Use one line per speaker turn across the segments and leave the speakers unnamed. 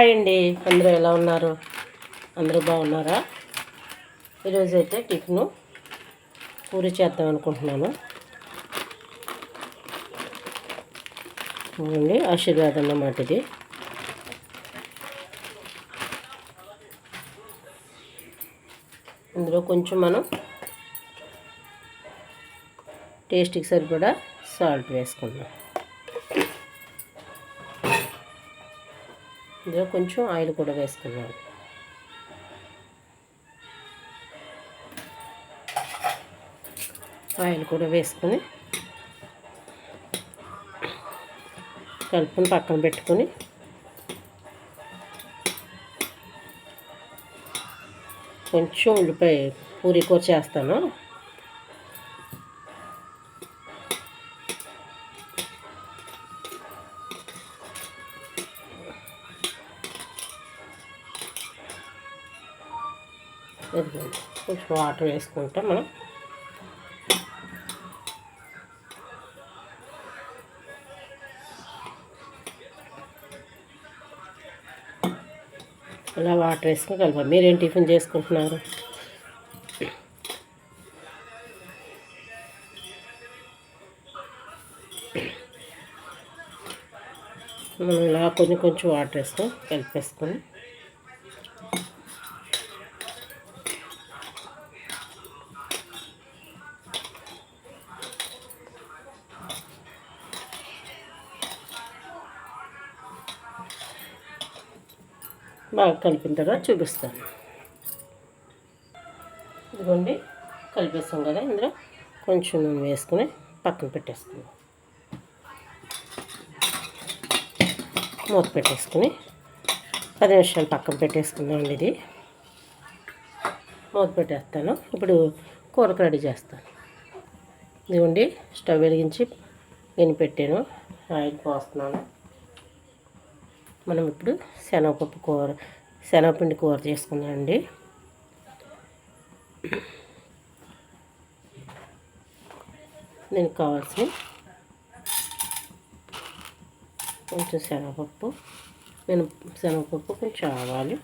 Hi అండి. అందరూ ఎలా ఉన్నారు? అందరూ బాగున్నారా? ఈరోజు అయితే టిఫిన్ పూరి చేద్దాం అనుకుంటున్నాను. అండి ఆశీర్వాదం అన్నమాట ఇది. ఇందులో కొంచెం మనం టేస్ట్కి సరిపడా సాల్ట్ వేసుకుందాం. ఇందులో కొంచెం ఆయిల్ కూడా వేసుకున్నాను. ఆయిల్ కూడా వేసుకొని కలుపుని పక్కన పెట్టుకొని కొంచెం ఉల్లిపాయ పూరి కూర చేస్తాను. కొంచెం వాటర్ వేసుకుంటే మనం అలా వాటర్ వేసుకుని కలపాలి. మీరేం టిఫిన్ చేసుకుంటున్నారు? మనం ఇలా కొంచెం కొంచెం వాటర్ వేసుకొని కలిపేసుకొని బాగా కలిపిన తర్వాత చూపిస్తాను. ఇదిగోండి కలిపేస్తాం కదా ఇందులో. కొంచెం నూనె వేసుకుని పక్కన పెట్టేసుకుందాం. మూత పెట్టేసుకుని పది నిమిషాలు పక్కన పెట్టేసుకుందామండి ఇది. మూత పెట్టేస్తాను. ఇప్పుడు కూరకు రెడీ చేస్తాను. ఇదిగోండి స్టవ్ వెలిగించి గిన్నె పెట్టాను. ఆయిల్ పోస్తున్నాను. మనం ఇప్పుడు శనగపప్పు కూర శనగపిండి కూర చేసుకుందామండి. దీనికి కావాల్సిన కొంచెం శనగపప్పు నేను శనగపప్పు కొంచెం ఆవాలి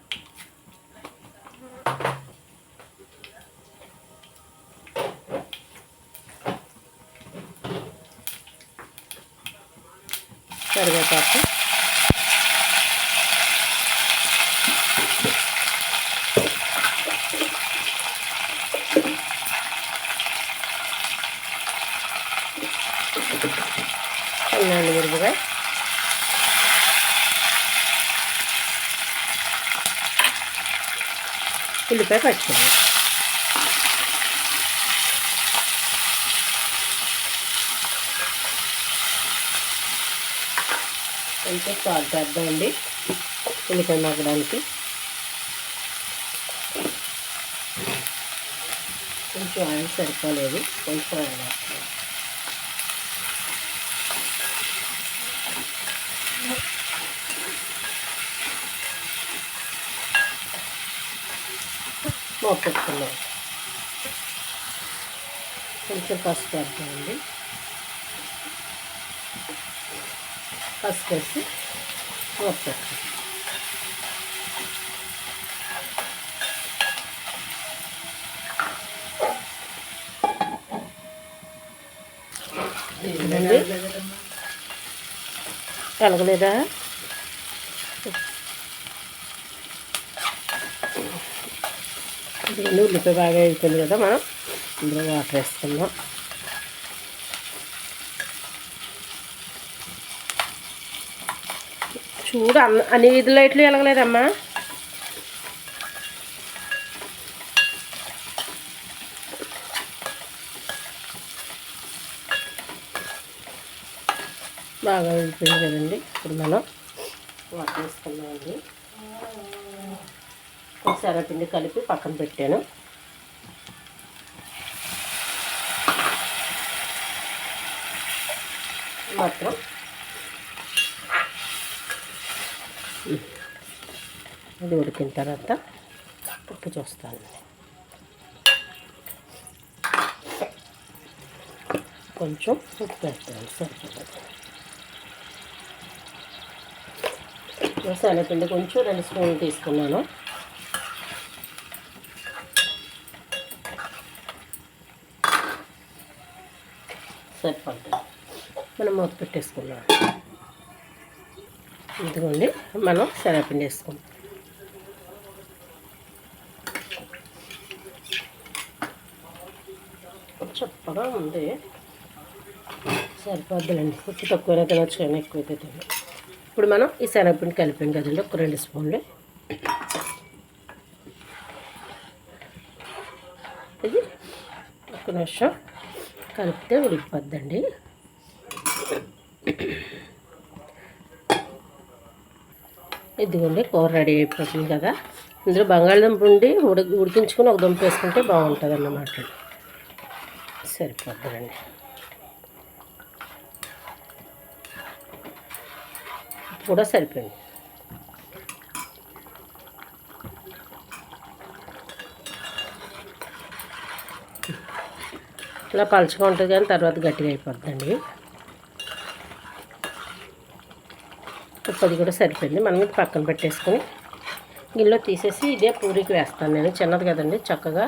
అన్నాను విరుగుగా ఉల్లిపాయ పచ్చిమిరపకాయ అంటే సాల్ట్ వేద్దామండి ఉల్లిపాయ మగ్గడానికి. కొంచెం ఆయిల్ సరిపోలేదు. కొంచెం ఆయిల్ మూత పెట్టుకున్నాం కొంచెం పసుపు వేద్దామండి. పసుపు వేసి ఇదండి కలగలేదా ఇవన్నీ ఉల్లిపాయ బాగా అయిపోయింది కదా మనం. ఇందులో వాటర్ వేస్తున్నాం చూడు అన్న అన్ని వీధి లైట్లు వెలగలేదమ్మా. బాగా వెళ్ళిపోయింది కదండి. ఇప్పుడు మనం వాటర్ వేసుకున్నామండి శనగపిండి కలిపి పక్కన పెట్టాను. మాత్రం అది ఉడికిన తర్వాత ఉప్పు చూస్తాను. కొంచెం ఉప్పు వేస్తాను సరిపోతుంది. శనగపిండి కొంచెం రెండు స్పూన్లు తీసుకున్నాను. సరిపడుతుంది మనం మూత పెట్టేసుకున్నాం ఇదిగోండి మనం శనగపిండి వేసుకుందాం చప్పగా ఉంది. సరిపోద్దులండి. కొంచెం తక్కువైనా తినొచ్చు కానీ ఎక్కువైతే తిన ఇప్పుడు మనం ఈ శనగపిండి కలిపాం కదండి ఒక రెండు స్పూన్లు. ఇది ఒక నిమిషం. కలిపితే ఉడికిపోద్దండి. ఇదిగోండి కూర రెడీ అయిపోతుంది కదా. ఇందులో బంగాళదుంప ఉండి ఉడికి ఉడికించుకుని ఒక దుంప వేసుకుంటే బాగుంటుంది అన్నమాట సరిపోతుందండి కూడా సరిపోయింది. ఇలా పలుచగా ఉంటుంది కానీ తర్వాత గట్టిగా అయిపోద్దండి. ఉప్పు కూడా సరిపోయింది. మనం ఇది పక్కన పెట్టేసుకొని గిన్నెలో తీసేసి ఇదే పూరికి వేస్తాను నేను. చిన్నది కదండి చక్కగా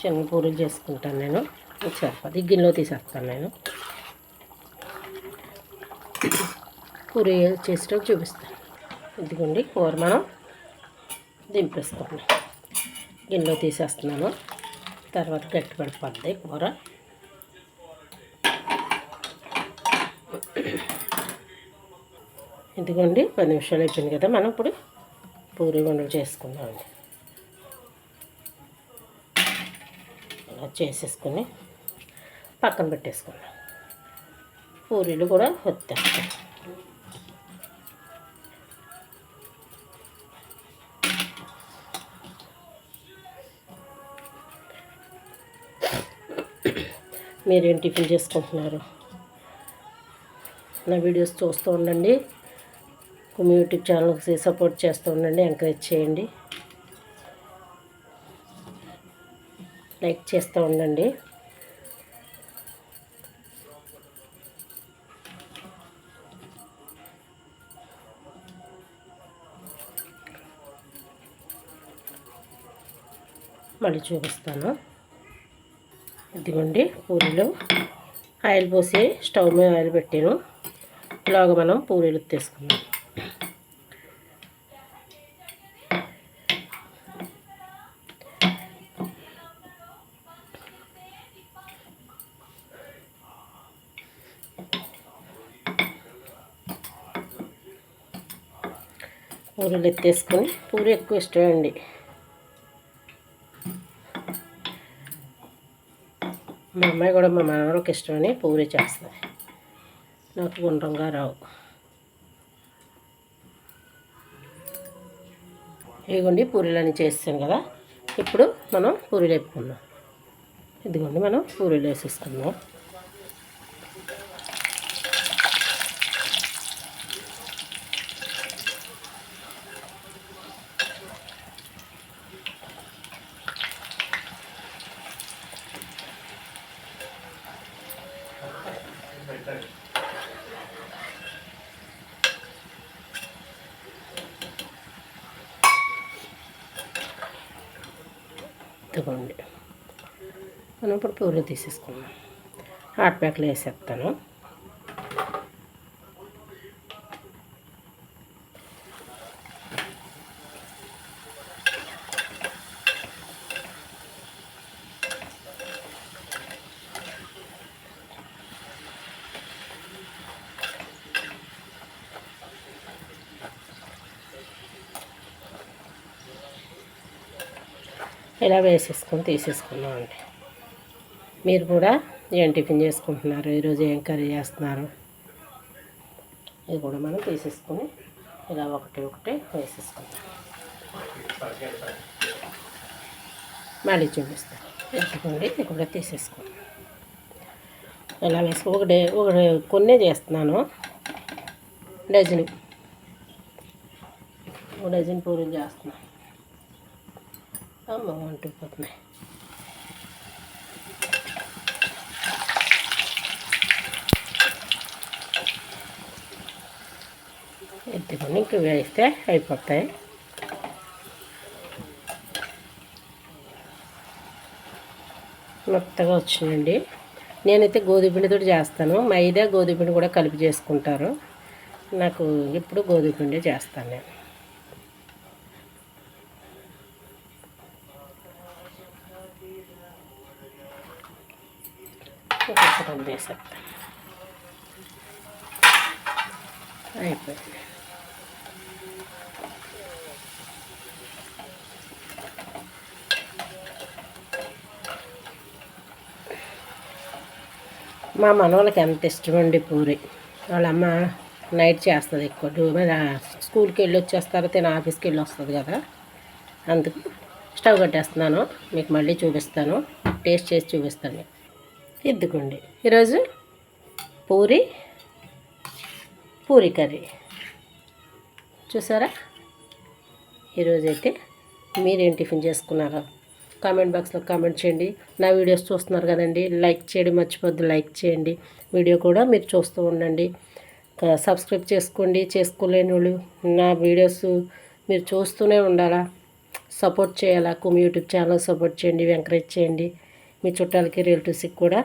చిన్న పూరీలు చేసుకుంటాను నేను. సరిపోతుంది గిన్నెలో తీసేస్తాను నేను. పూరి చేసేటప్పుడు చూపిస్తాను. ఇదిగోండి కూర మనం దింపేసుకున్నాం గిన్నెలో తీసేస్తున్నాను. తర్వాత గట్టి పడిపోద్ది కూర. ఇదిగోండి పది నిమిషాలు అయిపోయింది కదా మనం ఇప్పుడు పూరి గుండలు చేసుకుందామండి. అలా చేసేసుకొని పక్కన పెట్టేసుకున్నాం పూరీలు కూడా వచ్చేస్తాయి మీరేం టిఫిన్ చేసుకుంటున్నారు? నా వీడియోస్ చూస్తూ ఉండండి. మీ యూట్యూబ్ ఛానల్కి సపోర్ట్ చేస్తూ ఉండండి ఎంకరేజ్ చేయండి. లైక్ చేస్తూ ఉండండి. మళ్ళీ చూపిస్తాను. ఇదిగోండి పూరీలు. ఆయిల్ పోసి స్టవ్ మీద ఆయిల్ పెట్టాను. ఇలాగ మనం పూరీలు తీసుకుందాం. పూరీలు ఎత్తేసుకొని పూరి ఎక్కువ ఇష్టమండి. మా అమ్మాయి కూడా మా మనవరకు ఇష్టమని పూరి చేస్తుంది. నాకు గుండ్రంగా రావు. ఇదిగోండి పూరీలు చేస్తాం కదా. ఇప్పుడు మనం పూరీలు వేపుకుందాం. ఇదిగోండి మనం పూరీలు వేసేసుకుందాం. ఇదిగోండి మనం ఇప్పుడు పూలు తీసేసుకున్నాం హాట్ ప్యాక్లో వేసేస్తాను. ఇలా వేసేసుకొని తీసేసుకున్నాం అండి. మీరు కూడా ఏం టిఫిన్ చేసుకుంటున్నారు? ఈరోజు ఏం కర్రీ చేస్తున్నారు? ఇది కూడా మనం తీసేసుకొని ఇలా ఒకటి ఒకటి వేసేసుకుందాం. మళ్ళీ చూపిస్తాను. ఎందుకండి ఇది కూడా తీసేసుకోండి ఇలా వేసుకో ఒకటి ఒకటి కొన్నే చేస్తున్నాను. డజన్. ఒక డజన్ పూరీలు చేస్తున్నాను. అమ్మ అంటుకుపోతున్నాయి ఎత్తుకొని ఇంక వేస్తే అయిపోతాయి. మెత్తగా వచ్చినండి నేనైతే గోధుమ పిండితో చేస్తాను. మైదా గోధుమ పిండి కూడా కలిపి చేసుకుంటారు. నాకు ఇప్పుడు గోధుమ పిండి చేస్తాను నేను. వేసేస్తాను అయిపోయింది. మా మనవాళ్ళకి ఎంత ఇష్టమండి పూరి. వాళ్ళమ్మ నైట్ చేస్తుంది ఎక్కువ. మీద స్కూల్కి వెళ్ళి వచ్చేస్తారు తిన ఆఫీస్కి వెళ్ళి వస్తుంది కదా. అందుకు స్టవ్ కట్టేస్తున్నాను. మీకు మళ్ళీ చూపిస్తాను. టేస్ట్ చేసి చూపిస్తాను ఇద్దుకోండి ఈరోజు పూరి పూరి కర్రీ. చూసారా? ఈరోజైతే మీరేం టిఫిన్ చేసుకున్నారో కామెంట్ బాక్స్లో కామెంట్ చేయండి. నా వీడియోస్ చూస్తున్నారు కదండి లైక్ చేయడం మర్చిపోద్దు లైక్ చేయండి. వీడియో కూడా మీరు చూస్తూ ఉండండి. సబ్స్క్రైబ్ చేసుకోండి చేసుకోలేని వాళ్ళు నా వీడియోస్ మీరు చూస్తూనే ఉండాలా? సపోర్ట్ చేయాలా? కుమ్ యూట్యూబ్ ఛానల్ సపోర్ట్ చేయండి ఎంకరేజ్ చేయండి. మీ చుట్టాలకి రిలేటివ్స్కి కూడా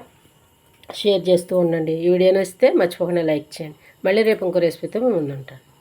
షేర్ చేస్తూ ఉండండి. ఈ వీడియో నచ్చితే మర్చిపోకుండా లైక్ చేయండి. మళ్ళీ రేపు ఇంకో రెసిపీతో మేము ముందుంటాను